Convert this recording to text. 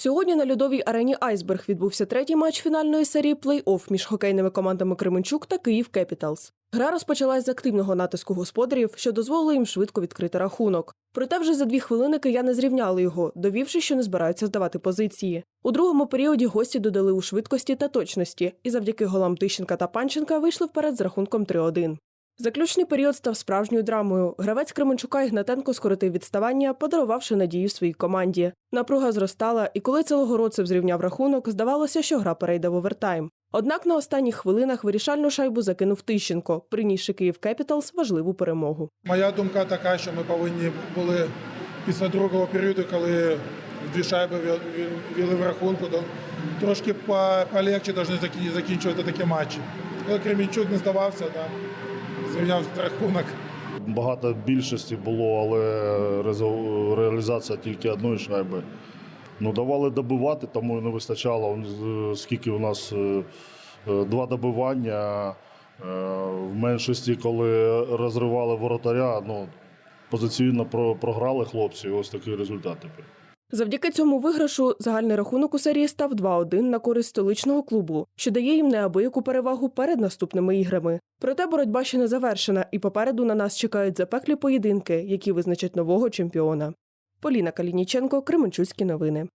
Сьогодні на льодовій арені Айсберг відбувся третій матч фінальної серії плей-офф між хокейними командами Кременчук та Київ Кепіталс. Гра розпочалась з активного натиску господарів, що дозволило їм швидко відкрити рахунок. Проте вже за дві хвилини кияни зрівняли його, довівши, що не збираються здавати позиції. У другому періоді гості додали у швидкості та точності, і завдяки голам Тищенка та Панченка вийшли вперед з рахунком 3-1. Заключний період став справжньою драмою. Гравець Кременчука Ігнатенко скоротив відставання, подарувавши надію своїй команді. Напруга зростала, і коли Целогородцев зрівняв рахунок, здавалося, що гра перейде в овертайм. Однак на останніх хвилинах вирішальну шайбу закинув Тищенко, принісши Київ Кепіталс важливу перемогу. Моя думка така, що ми повинні були після другого періоду, коли дві шайби віли в рахунку, то трошки по- полегче повинні закі- закінчувати такі матчі. Але Кремінчук не здавався, там, зрівняв рахунок. Багато більшості було, але реалізація тільки одної шайби. Ну, давали добивати, тому не вистачало. Скільки у нас е, е, два добивання. е, В меншості, коли розривали воротаря, ну, позиційно програли хлопці. Ось такий результат тепер. Завдяки цьому виграшу загальний рахунок у серії став 2-1 на користь столичного клубу, що дає їм неабияку перевагу перед наступними іграми. Проте боротьба ще не завершена, і попереду на нас чекають запеклі поєдинки, які визначать нового чемпіона. Поліна Калініченко, Кременчуцькі новини.